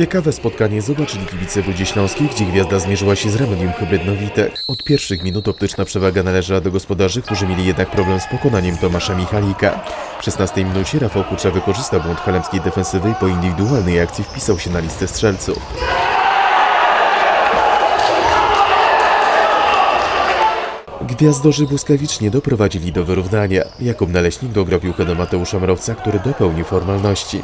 Ciekawe spotkanie zobaczyli kibice Ludzi Śląskich, gdzie gwiazda zmierzyła się z Remedium Hybrydnowitek. Od pierwszych minut optyczna przewaga należała do gospodarzy, którzy mieli jednak problem z pokonaniem Tomasza Michalika. W 16 minucie Rafał Kucza wykorzystał błąd halemskiej defensywy i po indywidualnej akcji wpisał się na listę strzelców. Gwiazdorzy błyskawicznie doprowadzili do wyrównania. Jakub Naleśnik dograł piłkę do Mateusza Mrowca, który dopełnił formalności.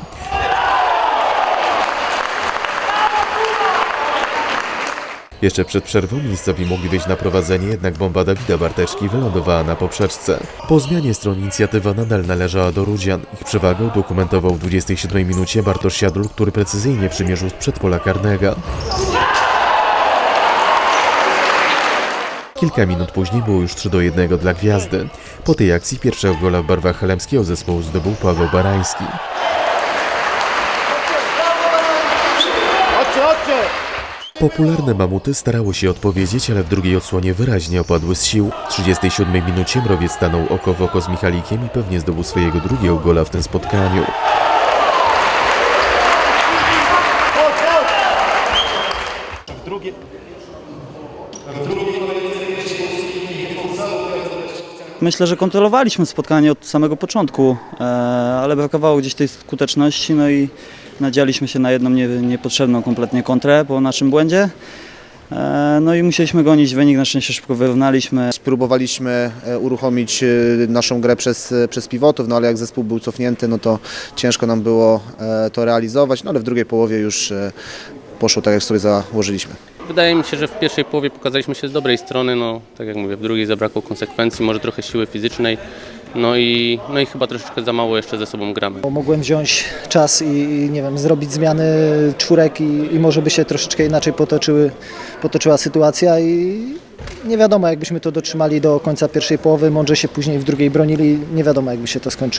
Jeszcze przed przerwą miejscowi mogli wyjść na prowadzenie, jednak bomba Dawida Barteczki wylądowała na poprzeczce. Po zmianie stron inicjatywa nadal należała do Rudzian. Ich przewagę dokumentował w 27 minucie Bartosz Siadl, który precyzyjnie przymierzył z przedpola karnego. Kilka minut później było już 3 do 1 dla Gwiazdy. Po tej akcji pierwszego gola w barwach helemskiego zespołu zdobył Paweł Barański. Popularne mamuty starały się odpowiedzieć, ale w drugiej odsłonie wyraźnie opadły z sił. W 37 minucie Mrowiec stanął oko w oko z Michalikiem i pewnie zdobył swojego drugiego gola w tym spotkaniu. Myślę, że kontrolowaliśmy spotkanie od samego początku, e, ale brakowało gdzieś tej skuteczności, no i nadzialiśmy się na jedną nie, niepotrzebną kompletnie kontrę po naszym błędzie. E, No i musieliśmy gonić wynik, na szczęście szybko wyrównaliśmy. Spróbowaliśmy e, uruchomić e, naszą grę przez, przez pivotów, no ale jak zespół był cofnięty, no to ciężko nam było to realizować, no ale w drugiej połowie już poszło tak, jak sobie założyliśmy. Wydaje mi się, że w pierwszej połowie pokazaliśmy się z dobrej strony, no tak jak mówię, w drugiej zabrakło konsekwencji, może trochę siły fizycznej, no i, no i chyba troszeczkę za mało jeszcze ze sobą gramy. Mogłem wziąć czas i, i nie wiem, zrobić zmiany czwórek i, i może by się troszeczkę inaczej potoczyły, potoczyła sytuacja i nie wiadomo jakbyśmy to dotrzymali do końca pierwszej połowy, mądrze się później w drugiej bronili, nie wiadomo jakby się to skończyło.